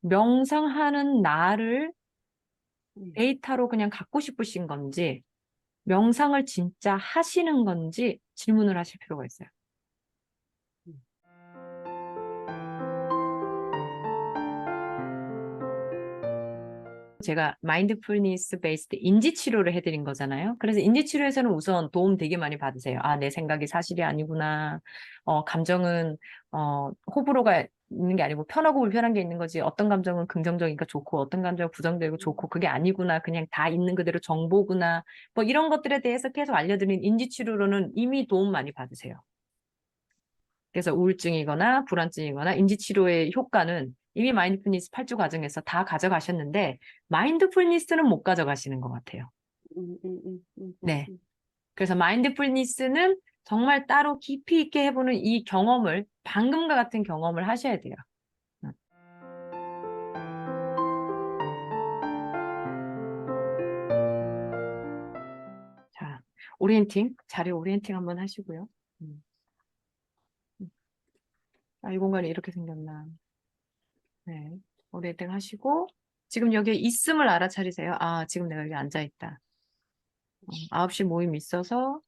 명상하는 나를 음. 데이터로 그냥 갖고 싶으신 건지, 명상을 진짜 하시는 건지 질문을 하실 필요가 있어요. 제가 마인드풀니스 베이스드 인지 치료를 해드린 거잖아요. 그래서 인지 치료에서는 우선 도움 되게 많이 받으세요. 아, 내 생각이 사실이 아니구나. 어, 감정은 어, 호불호가 있는 게 아니고 편하고 불편한 게 있는 거지. 어떤 감정은 긍정적이니까 좋고 어떤 감정은 부정적이고 좋고 그게 아니구나. 그냥 다 있는 그대로 정보구나. 뭐 이런 것들에 대해서 계속 알려드린 인지 치료로는 이미 도움 많이 받으세요. 그래서 우울증이거나 불안증이거나 인지 치료의 효과는 이미 마인드풀니스 8주 과정에서 다 가져가셨는데 마인드풀니스는 못 가져가시는 것 같아요. 음, 음, 음, 음, 네. 음. 그래서 마인드풀니스는 정말 따로 깊이 있게 해보는 이 경험을 방금과 같은 경험을 하셔야 돼요. 음. 자, 오리엔팅, 자리 오리엔팅 한번 하시고요. 음. 음. 아, 이 공간이 이렇게 생겼나. 네, 오리엔팅 하시고 지금 여기에 있음을 알아차리세요. 아, 지금 내가 여기 앉아있다. 어, 9시 모임 있어서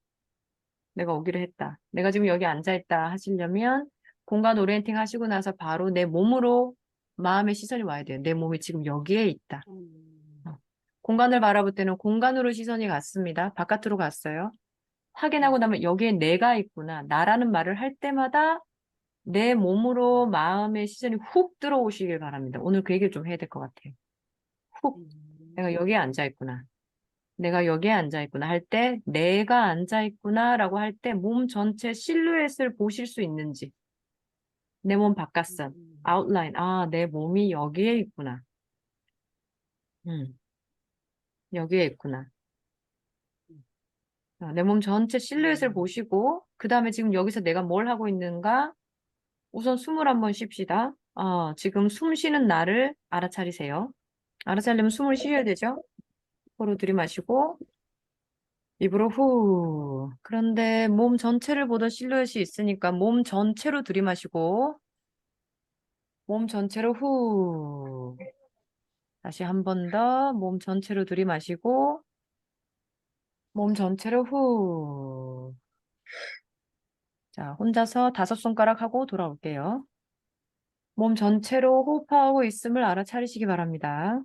내가 오기로 했다. 내가 지금 여기 앉아있다 하시려면 공간 오리엔팅 하시고 나서 바로 내 몸으로 마음의 시선이 와야 돼요. 내 몸이 지금 여기에 있다. 음. 공간을 바라볼 때는 공간으로 시선이 갔습니다. 바깥으로 갔어요. 확인하고 나면 여기에 내가 있구나. 나라는 말을 할 때마다 내 몸으로 마음의 시선이 훅 들어오시길 바랍니다. 오늘 그 얘기를 좀 해야 될 것 같아요. 훅. 음. 내가 여기에 앉아 있구나. 내가 여기에 앉아 있구나 할 때, 내가 앉아 있구나라고 할 때 몸 전체 실루엣을 보실 수 있는지. 내 몸 바깥선, 음. 아웃라인. 아, 내 몸이 여기에 있구나. 음. 여기에 있구나. 내몸 전체 실루엣을 음. 보시고, 그 다음에 지금 여기서 내가 뭘 하고 있는가? 우선 숨을 한번 쉽시다. 어, 지금 숨 쉬는 나를 알아차리세요. 알아차리려면 숨을 쉬어야 되죠? 코로 들이마시고, 입으로 후. 그런데 몸 전체를 보던 실루엣이 있으니까 몸 전체로 들이마시고, 몸 전체로 후. 다시 한 번 더 몸 전체로 들이마시고, 몸 전체로 후. 자, 혼자서 다섯 손가락 하고 돌아올게요. 몸 전체로 호흡하고 있음을 알아차리시기 바랍니다.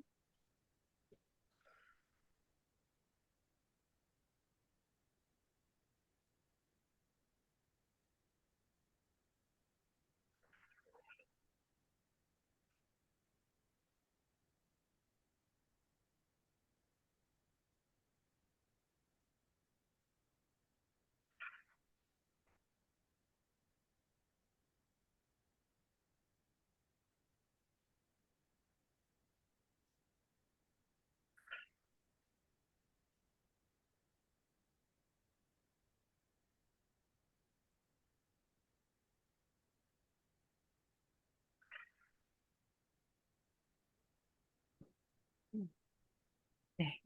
네,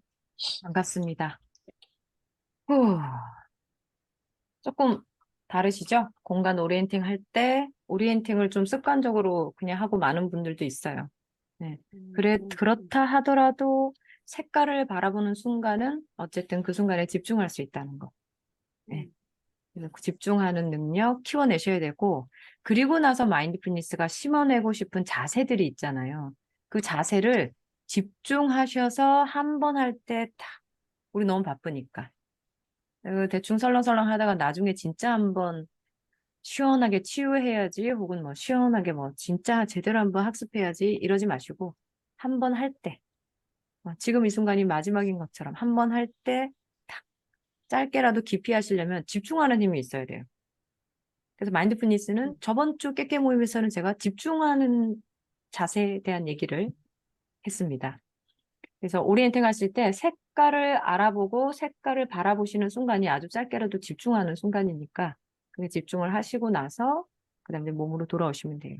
반갑습니다. 후. 조금 다르시죠? 공간 오리엔팅 할 때 오리엔팅을 좀 습관적으로 그냥 하고 많은 분들도 있어요. 네. 그래, 음. 그렇다 하더라도 색깔을 바라보는 순간은 어쨌든 그 순간에 집중할 수 있다는 거. 네. 그래서 그 집중하는 능력 키워내셔야 되고, 그리고 나서 마인드풀니스가 심어내고 싶은 자세들이 있잖아요. 그 자세를 집중하셔서 한 번 할 때 딱, 우리 너무 바쁘니까. 어, 대충 설렁설렁 하다가 나중에 진짜 한번 시원하게 치유해야지, 혹은 뭐 시원하게 뭐 진짜 제대로 한번 학습해야지, 이러지 마시고, 한 번 할 때, 어, 지금 이 순간이 마지막인 것처럼 한 번 할 때, 탁, 짧게라도 깊이 하시려면 집중하는 힘이 있어야 돼요. 그래서 마인드풀니스는 저번 주 깨깨 모임에서는 제가 집중하는 자세에 대한 얘기를 했습니다. 그래서 오리엔팅 하실 때 색깔을 알아보고 색깔을 바라보시는 순간이 아주 짧게라도 집중하는 순간이니까 그 집중을 하시고 나서 그 다음에 몸으로 돌아오시면 돼요.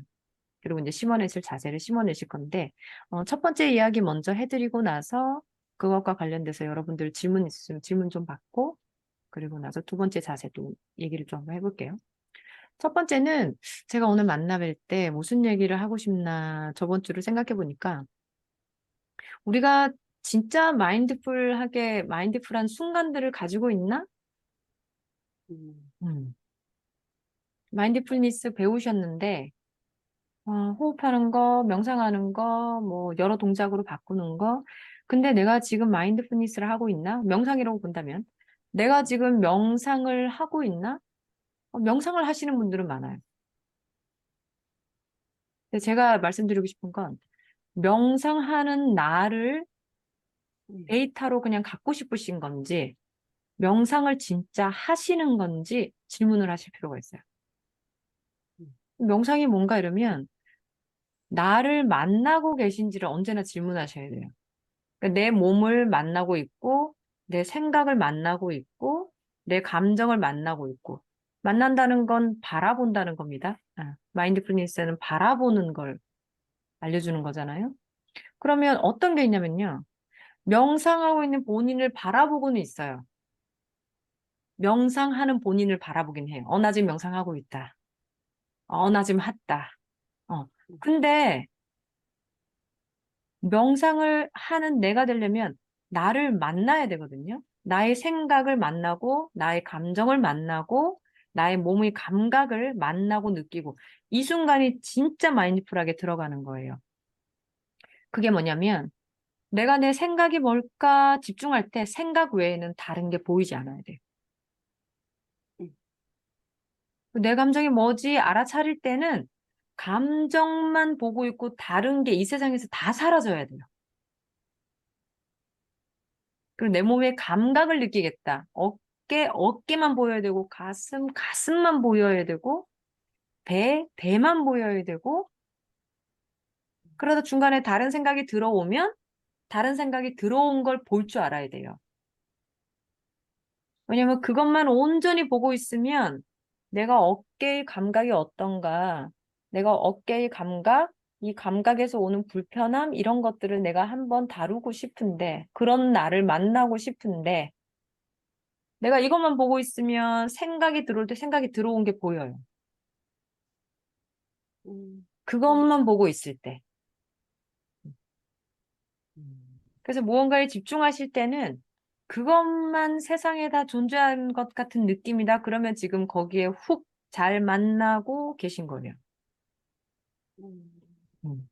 그리고 이제 심어내실 자세를 심어내실 건데 어, 첫 번째 이야기 먼저 해드리고 나서 그것과 관련돼서 여러분들 질문 있으시면 질문 좀 받고 그리고 나서 두 번째 자세도 얘기를 좀 한번 해볼게요. 첫 번째는 제가 오늘 만나뵐 때 무슨 얘기를 하고 싶나 저번 주를 생각해 보니까 우리가 진짜 마인드풀하게 마인드풀한 순간들을 가지고 있나? 음, 음. 마인드풀니스 배우셨는데 어, 호흡하는 거, 명상하는 거, 뭐 여러 동작으로 바꾸는 거. 근데 내가 지금 마인드풀니스를 하고 있나? 명상이라고 본다면 내가 지금 명상을 하고 있나? 어, 명상을 하시는 분들은 많아요. 제가 말씀드리고 싶은 건 명상하는 나를 음, 데이터로 그냥 갖고 싶으신 건지 명상을 진짜 하시는 건지 질문을 하실 필요가 있어요. 음. 명상이 뭔가 이러면 나를 만나고 계신지를 언제나 질문하셔야 돼요. 그러니까 내 몸을 만나고 있고, 내 생각을 만나고 있고, 내 감정을 만나고 있고. 만난다는 건 바라본다는 겁니다. 아, 마인드풀니스는 바라보는 걸 알려주는 거잖아요. 그러면 어떤 게 있냐면요. 명상하고 있는 본인을 바라보고는 있어요. 명상하는 본인을 바라보긴 해요. 어, 나 지금 명상하고 있다. 어, 나 지금 했다. 어. 근데 명상을 하는 내가 되려면 나를 만나야 되거든요. 나의 생각을 만나고, 나의 감정을 만나고, 나의 몸의 감각을 만나고 느끼고, 이 순간이 진짜 마인드풀하게 들어가는 거예요. 그게 뭐냐면, 내가 내 생각이 뭘까 집중할 때 생각 외에는 다른 게 보이지 않아야 돼요. 음. 내 감정이 뭐지 알아차릴 때는 감정만 보고 있고 다른 게 이 세상에서 다 사라져야 돼요. 그리고 내 몸의 감각을 느끼겠다. 어 깨, 어깨만 보여야 되고, 가슴, 가슴만 보여야 되고, 배, 배만 보여야 되고, 그러다 중간에 다른 생각이 들어오면, 다른 생각이 들어온 걸 볼 줄 알아야 돼요. 왜냐면 그것만 온전히 보고 있으면, 내가 어깨의 감각이 어떤가, 내가 어깨의 감각, 이 감각에서 오는 불편함, 이런 것들을 내가 한번 다루고 싶은데, 그런 나를 만나고 싶은데, 내가 이것만 보고 있으면 생각이 들어올 때 생각이 들어온 게 보여요. 음, 그것만 보고 있을 때. 음, 그래서 무언가에 집중하실 때는 그것만 세상에 다 존재하는 것 같은 느낌이다. 그러면 지금 거기에 훅 잘 만나고 계신 거예요. 음, 음.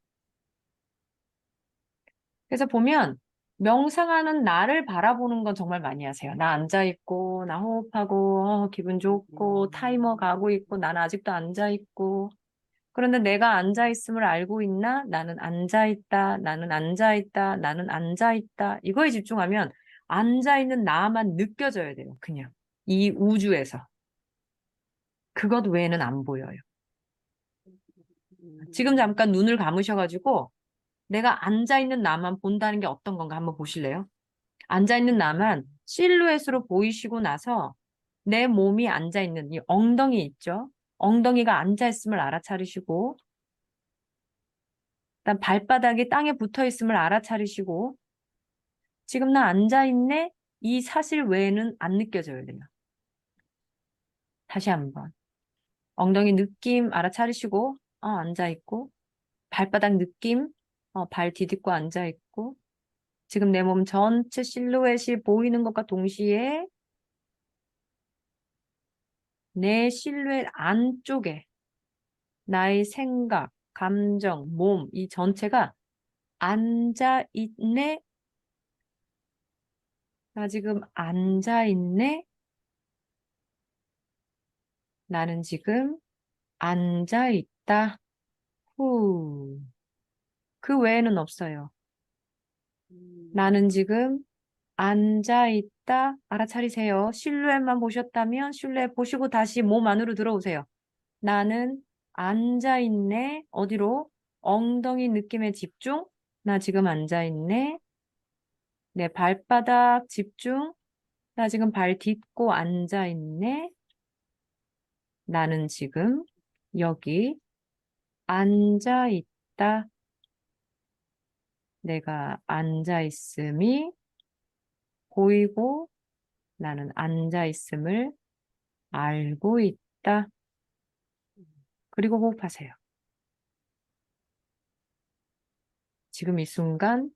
그래서 보면 명상하는 나를 바라보는 건 정말 많이 하세요. 나 앉아있고, 나 호흡하고, 어, 기분 좋고, 음. 타이머 가고 있고, 나는 아직도 앉아있고. 그런데 내가 앉아있음을 알고 있나? 나는 앉아있다, 나는 앉아있다, 나는 앉아있다. 이거에 집중하면 앉아있는 나만 느껴져야 돼요. 그냥. 이 우주에서. 그것 외에는 안 보여요. 음. 지금 잠깐 눈을 감으셔가지고 내가 앉아있는 나만 본다는 게 어떤 건가 한번 보실래요? 앉아있는 나만 실루엣으로 보이시고 나서 내 몸이 앉아있는 이 엉덩이 있죠? 엉덩이가 앉아있음을 알아차리시고 그다음 발바닥이 땅에 붙어있음을 알아차리시고 지금 나 앉아있네? 이 사실 외에는 안 느껴져야 돼요. 다시 한번. 엉덩이 느낌 알아차리시고 어, 앉아있고 발바닥 느낌 어, 발 디딛고 앉아 있고 지금 내 몸 전체 실루엣이 보이는 것과 동시에 내 실루엣 안쪽에 나의 생각, 감정, 몸, 이 전체가 앉아 있네? 나 지금 앉아 있네? 나는 지금 앉아 있다. 후. 그 외에는 없어요. 음. 나는 지금 앉아있다. 알아차리세요. 실루엣만 보셨다면 실루엣 보시고 다시 몸 안으로 들어오세요. 나는 앉아있네. 어디로? 엉덩이 느낌에 집중. 나 지금 앉아있네. 내 발바닥 집중. 나 지금 발 딛고 앉아있네. 나는 지금 여기 앉아있다. 내가 앉아 있음이 보이고 나는 앉아 있음을 알고 있다. 그리고 호흡하세요. 지금 이 순간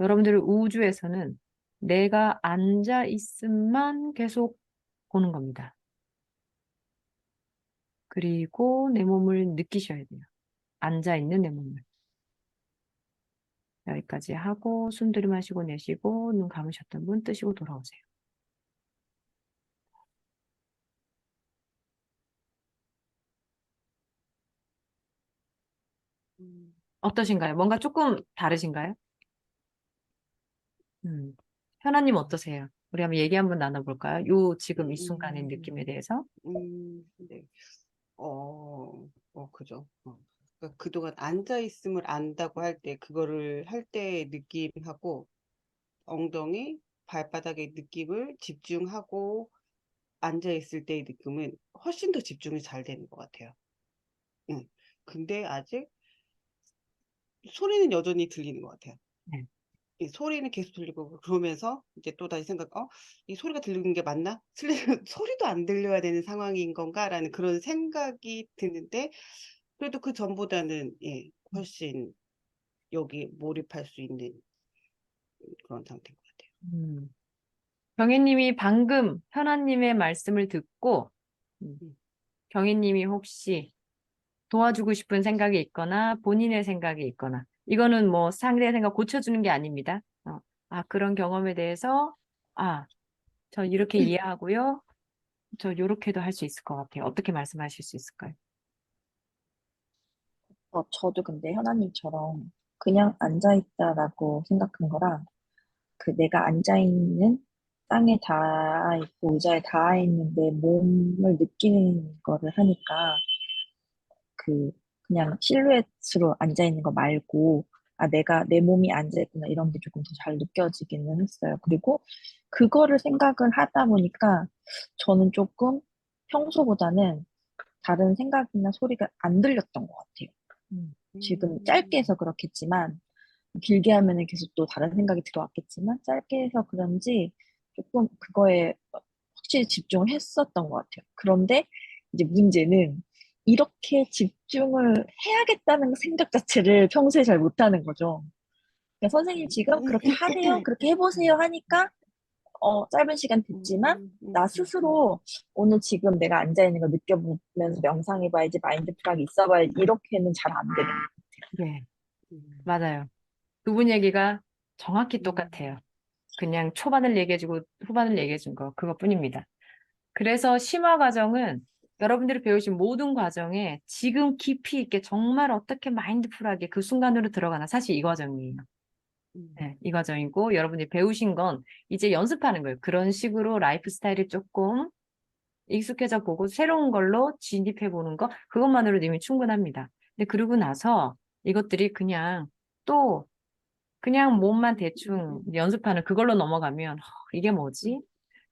여러분들의 우주에서는 내가 앉아 있음만 계속 보는 겁니다. 그리고 내 몸을 느끼셔야 돼요. 앉아 있는 내 몸을. 여기까지 하고 숨 들이마시고 내쉬고 눈 감으셨던 분 뜨시고 돌아오세요. 음. 어떠신가요? 뭔가 조금 다르신가요? 음. 현아님 어떠세요? 우리 한번 얘기 한번 나눠볼까요? 요 지금 이 순간의 음. 느낌에 대해서. 음, 네. 어, 어, 그죠. 어. 그러니까 그동안 앉아 있음을 안다고 할 때, 그거를 할 때의 느낌하고, 엉덩이, 발바닥의 느낌을 집중하고 앉아 있을 때의 느낌은 훨씬 더 집중이 잘 되는 것 같아요. 응. 근데 아직 소리는 여전히 들리는 것 같아요. 네. 이 소리는 계속 들리고 그러면서 이제 또 다시 생각, 어, 이 소리가 들리는 게 맞나? 소리도 안 들려야 되는 상황인 건가라는 그런 생각이 드는데 그래도 그 전보다는 예, 훨씬 여기 몰입할 수 있는 그런 상태인 것 같아요. 음. 경혜님이 방금 현아님의 말씀을 듣고 음, 음. 경혜님이 혹시 도와주고 싶은 생각이 있거나 본인의 생각이 있거나 이거는 뭐 상대의 생각 고쳐주는 게 아닙니다. 어, 아 그런 경험에 대해서 아 저 이렇게 이해하고요. 저 요렇게도 할 수 있을 것 같아요. 어떻게 말씀하실 수 있을까요? 어, 저도 근데 현아님처럼 그냥 앉아있다라고 생각한 거랑 그 내가 앉아있는 땅에 닿아있고 의자에 닿아있는 내 몸을 느끼는 거를 하니까 그 그냥 실루엣으로 앉아있는 거 말고 아 내가 내 몸이 앉아있구나 이런 게 조금 더 잘 느껴지기는 했어요. 그리고 그거를 생각을 하다 보니까 저는 조금 평소보다는 다른 생각이나 소리가 안 들렸던 것 같아요. 음. 지금 짧게 해서 그렇겠지만 길게 하면은 계속 또 다른 생각이 들어왔겠지만 짧게 해서 그런지 조금 그거에 확실히 집중을 했었던 것 같아요. 그런데 이제 문제는 이렇게 집중을 해야겠다는 생각 자체를 평소에 잘 못하는 거죠. 그러니까 선생님 지금 그렇게 하세요, 그렇게 해보세요 하니까 어, 짧은 시간 듣지만 음, 음, 나 음, 스스로 오늘 지금 내가 앉아 있는 거 느껴보면서 명상해봐야지 마인드풀하게 있어봐야지 이렇게는 잘 안 되는 네, 음, 맞아요. 두 분 얘기가 정확히 음. 똑같아요. 그냥 초반을 얘기해주고 후반을 얘기해준 거 그것뿐입니다. 그래서 심화 과정은 여러분들이 배우신 모든 과정에 지금 깊이 있게 정말 어떻게 마인드풀하게 그 순간으로 들어가나 사실 이 과정이에요. 음. 네, 이 과정이고 여러분들이 배우신 건 이제 연습하는 거예요. 그런 식으로 라이프 스타일이 조금 익숙해져 보고 새로운 걸로 진입해 보는 거 그것만으로도 이미 충분합니다. 근데 그러고 나서 이것들이 그냥 또 그냥 몸만 대충 연습하는 그걸로 넘어가면 허, 이게 뭐지?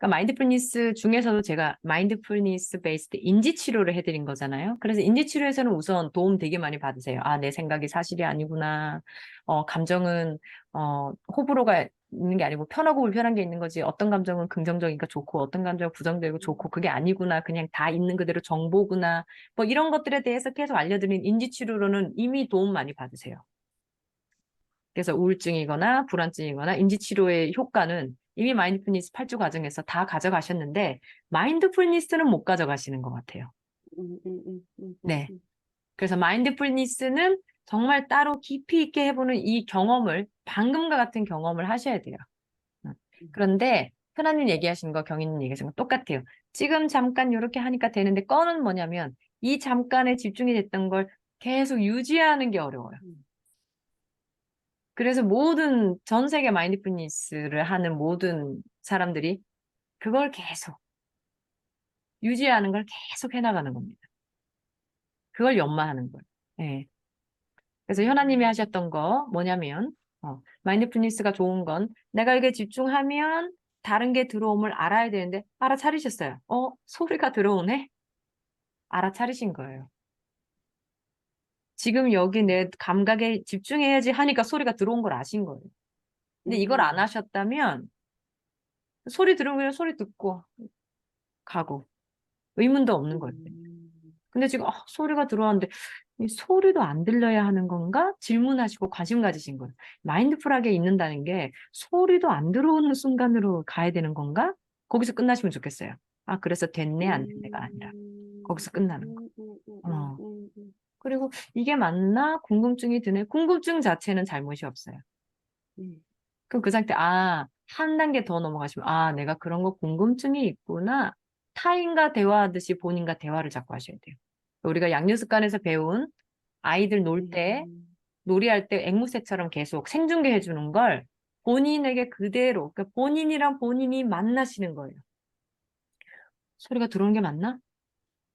그러니까 마인드풀니스 중에서도 제가 마인드풀니스 베이스드 인지 치료를 해드린 거잖아요. 그래서 인지 치료에서는 우선 도움 되게 많이 받으세요. 아, 내 생각이 사실이 아니구나. 어, 감정은 어, 호불호가 있는 게 아니고 편하고 불편한 게 있는 거지. 어떤 감정은 긍정적이니까 좋고 어떤 감정은 부정적이고 좋고 그게 아니구나. 그냥 다 있는 그대로 정보구나. 뭐 이런 것들에 대해서 계속 알려드린 인지 치료로는 이미 도움 많이 받으세요. 그래서 우울증이거나 불안증이거나 인지 치료의 효과는 이미 마인드풀니스 8주 과정에서 다 가져가셨는데 마인드풀니스는 못 가져가시는 것 같아요. 음, 음, 음, 음, 네. 음. 그래서 마인드풀니스는 정말 따로 깊이 있게 해보는 이 경험을 방금과 같은 경험을 하셔야 돼요. 음. 그런데 흔한님 얘기하신 거 경희님 얘기하신 거 똑같아요. 지금 잠깐 이렇게 하니까 되는데 건은 뭐냐면 이 잠깐에 집중이 됐던 걸 계속 유지하는 게 어려워요. 음. 그래서 모든 전 세계 마인드풀니스를 하는 모든 사람들이 그걸 계속 유지하는 걸 계속 해나가는 겁니다. 그걸 연마하는 거예요. 예. 그래서 현아님이 하셨던 거 뭐냐면 어, 마인드풀니스가 좋은 건 내가 이게 집중하면 다른 게 들어옴을 알아야 되는데 알아차리셨어요. 어 소리가 들어오네. 알아차리신 거예요. 지금 여기 내 감각에 집중해야지 하니까 소리가 들어온 걸 아신 거예요. 근데 이걸 안 음. 하셨다면 소리 들으면 그냥 소리 듣고 가고 의문도 없는 거예요. 음. 근데 지금 아, 소리가 들어왔는데 이 소리도 안 들려야 하는 건가? 질문하시고 관심 가지신 거예요. 마인드풀하게 있는다는 게 소리도 안 들어오는 순간으로 가야 되는 건가? 거기서 끝나시면 좋겠어요. 아, 그래서 됐네, 안 됐네가 아니라. 거기서 끝나는 거. 음, 어. 그리고 이게 맞나? 궁금증이 드네. 궁금증 자체는 잘못이 없어요. 음. 그럼 그 상태, 아, 한 단계 더 넘어가시면, 아, 내가 그런 거 궁금증이 있구나. 타인과 대화하듯이 본인과 대화를 자꾸 하셔야 돼요. 우리가 양육습관에서 배운 아이들 놀 때, 음. 놀이할 때 앵무새처럼 계속 생중계 해주는 걸 본인에게 그대로, 그러니까 본인이랑 본인이 만나시는 거예요. 소리가 들어오는 게 맞나?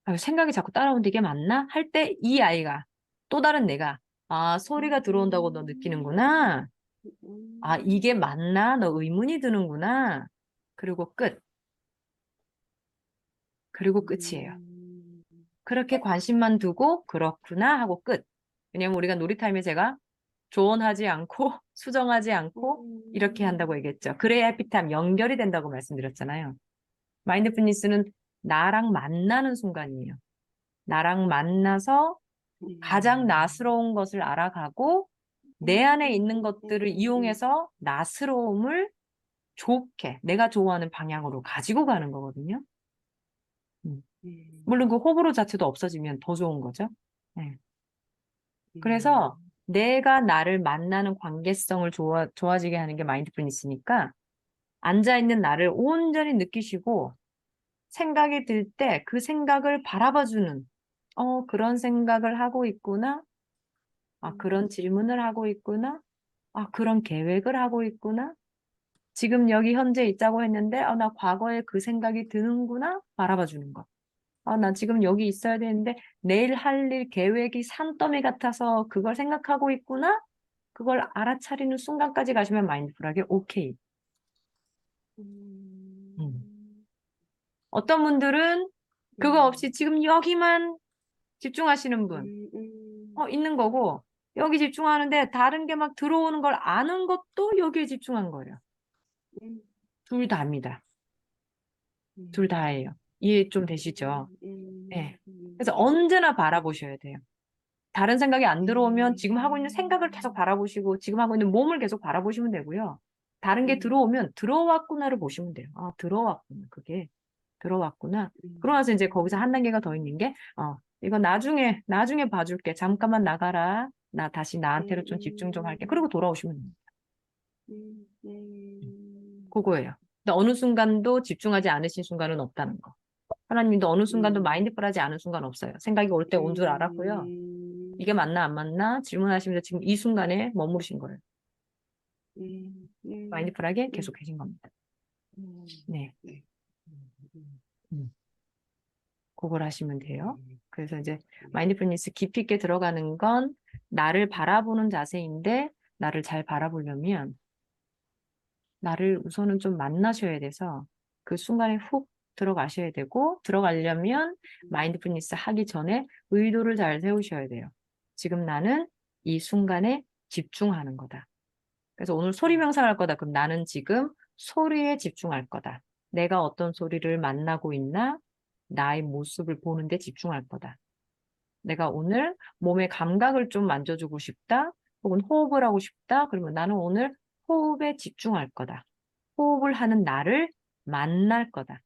아, 생각이 자꾸 따라오는데 이게 맞나? 할 때 이 아이가, 또 다른 내가, 아, 소리가 들어온다고 너 느끼는구나. 음. 아, 이게 맞나? 너 의문이 드는구나. 그리고 끝. 그리고 끝이에요. 음. 그렇게 관심만 두고 그렇구나 하고 끝. 왜냐면 우리가 놀이타임에 제가 조언하지 않고 수정하지 않고 이렇게 한다고 얘기했죠. 그래야 해피타임 연결이 된다고 말씀드렸잖아요. 마인드풀니스는 나랑 만나는 순간이에요. 나랑 만나서 가장 음. 나스러운 것을 알아가고 내 안에 있는 것들을 이용해서 나스러움을 좋게 내가 좋아하는 방향으로 가지고 가는 거거든요. 음. 물론 그 호불호 자체도 없어지면 더 좋은 거죠. 그래서 내가 나를 만나는 관계성을 좋아, 좋아지게 하는 게 마인드풀니스니까 앉아있는 나를 온전히 느끼시고 생각이 들 때 그 생각을 바라봐주는 어, 그런 생각을 하고 있구나. 아, 그런 질문을 하고 있구나. 아, 그런 계획을 하고 있구나. 지금 여기 현재 있자고 했는데, 아, 나 과거에 그 생각이 드는구나. 바라봐주는 거. 아, 나 지금 여기 있어야 되는데, 내일 할 일 계획이 산더미 같아서 그걸 생각하고 있구나. 그걸 알아차리는 순간까지 가시면 마인드풀하게 오케이. 음. 어떤 분들은 그거 없이 지금 여기만 집중하시는 분, 음, 음. 어, 있는 거고, 여기 집중하는데 다른 게 막 들어오는 걸 아는 것도 여기에 집중한 거예요. 음, 둘 다입니다. 음. 둘 다예요. 이해 좀 되시죠? 음, 네. 음. 그래서 언제나 바라보셔야 돼요. 다른 생각이 안 들어오면 음. 지금 하고 있는 생각을 계속 바라보시고 지금 하고 있는 몸을 계속 바라보시면 되고요. 다른 게 음. 들어오면 들어왔구나를 보시면 돼요. 아, 들어왔구나. 그게 들어왔구나. 음. 그러고 나서 이제 거기서 한 단계가 더 있는 게, 어, 이거 나중에, 나중에 봐줄게. 잠깐만 나가라. 나 다시 나한테로 좀 집중 좀 할게. 그리고 돌아오시면 됩니다. 음, 음. 그거예요. 근데 어느 순간도 집중하지 않으신 순간은 없다는 거. 하나님도 어느 순간도 음. 마인드풀하지 않은 순간 없어요. 생각이 올 때 온 줄 알았고요. 음. 이게 맞나 안 맞나 질문하시면서 지금 이 순간에 머무르신 거예요. 음, 음. 마인드풀하게 계속 계신 겁니다. 음, 네, 네. 음, 음. 그걸 하시면 돼요. 음. 그래서 이제 마인드풀니스 깊이 있게 들어가는 건 나를 바라보는 자세인데 나를 잘 바라보려면 나를 우선은 좀 만나셔야 돼서 그 순간에 훅 들어가셔야 되고 들어가려면 마인드풀니스 하기 전에 의도를 잘 세우셔야 돼요. 지금 나는 이 순간에 집중하는 거다. 그래서 오늘 소리 명상할 거다. 그럼 나는 지금 소리에 집중할 거다. 내가 어떤 소리를 만나고 있나? 나의 모습을 보는데 집중할 거다. 내가 오늘 몸의 감각을 좀 만져주고 싶다. 혹은 호흡을 하고 싶다. 그러면 나는 오늘 호흡에 집중할 거다. 호흡을 하는 나를 만날 거다.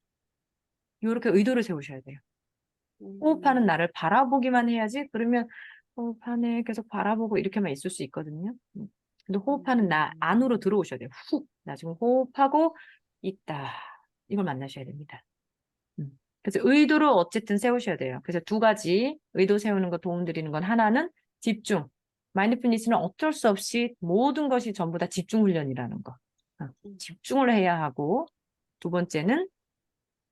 이렇게 의도를 세우셔야 돼요. 호흡하는 나를 바라보기만 해야지. 그러면 호흡하네 계속 바라보고 이렇게만 있을 수 있거든요. 음. 근데 호흡하는 나 안으로 들어오셔야 돼요. 훅. 나 지금 호흡하고 있다. 이걸 만나셔야 됩니다. 음. 그래서 의도를 어쨌든 세우셔야 돼요. 그래서 두 가지 의도 세우는 거 도움 드리는 건 하나는 집중. 마인드풀니스는 어쩔 수 없이 모든 것이 전부 다 집중 훈련이라는 거. 어, 음. 집중을 해야 하고 두 번째는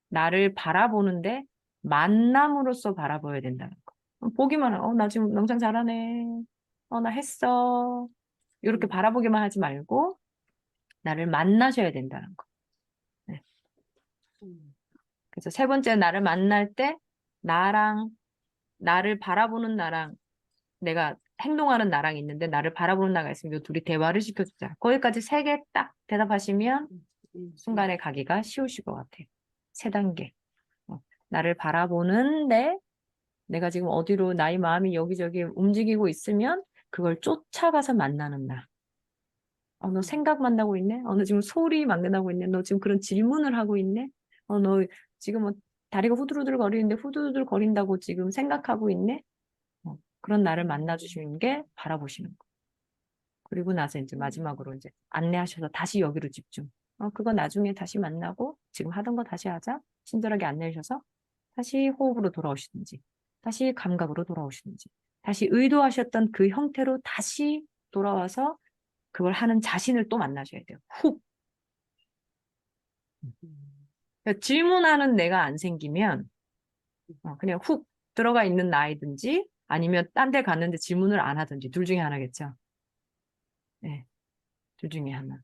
나를 바라보는데 만남으로써 바라봐야 된다는 거. 어, 보기만 하, 어, 나 지금 명상 잘하네. 어, 나 했어. 이렇게 음. 바라보기만 하지 말고 나를 만나셔야 된다는 거. 음. 그래서 세 번째 나를 만날 때 나랑 나를 바라보는 나랑 내가 행동하는 나랑 있는데 나를 바라보는 나가 있으면 이 둘이 대화를 시켜주자. 거기까지 세 개 딱 대답하시면 음. 순간에 가기가 쉬우실 것 같아요. 세 단계. 어, 나를 바라보는데 내가 지금 어디로 나의 마음이 여기저기 움직이고 있으면 그걸 쫓아가서 만나는 나. 어, 너 생각 만 나고 있네? 어, 너 지금 소리 만나고 있네? 너 지금 그런 질문을 하고 있네? 어, 너 지금 뭐 다리가 후두루들 거리는데 후두루들 거린다고 지금 생각하고 있네? 어, 그런 나를 만나주시는 게 바라보시는 거. 그리고 나서 이제 마지막으로 이제 안내하셔서 다시 여기로 집중. 어, 그거 나중에 다시 만나고 지금 하던 거 다시 하자. 친절하게 안내해 주셔서 다시 호흡으로 돌아오시든지, 다시 감각으로 돌아오시든지, 다시 의도하셨던 그 형태로 다시 돌아와서 그걸 하는 자신을 또 만나셔야 돼요. 훅. 음. 그러니까 질문하는 내가 안 생기면 어, 그냥 훅 들어가 있는 나이든지 아니면 딴 데 갔는데 질문을 안 하든지 둘 중에 하나겠죠. 네. 둘 중에 하나.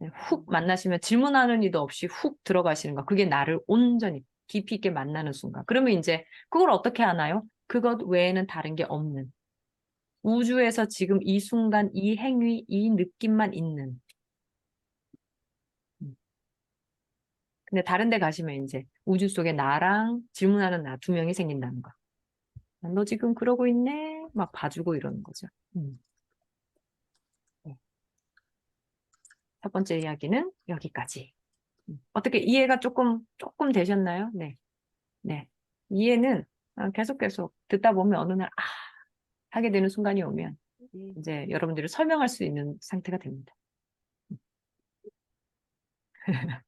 네, 훅 만나시면 질문하는 이도 없이 훅 들어가시는 거. 그게 나를 온전히 깊이 있게 만나는 순간. 그러면 이제 그걸 어떻게 하나요? 그것 외에는 다른 게 없는. 우주에서 지금 이 순간, 이 행위, 이 느낌만 있는. 근데 다른 데 가시면 이제 우주 속에 나랑 질문하는 나 두 명이 생긴다는 거. 너 지금 그러고 있네? 막 봐주고 이러는 거죠. 음. 네. 첫 번째 이야기는 여기까지. 음. 어떻게 이해가 조금, 조금 되셨나요? 네. 네. 이해는 아, 계속 계속 듣다 보면 어느 날, 아, 하게 되는 순간이 오면 음. 이제 여러분들이 설명할 수 있는 상태가 됩니다.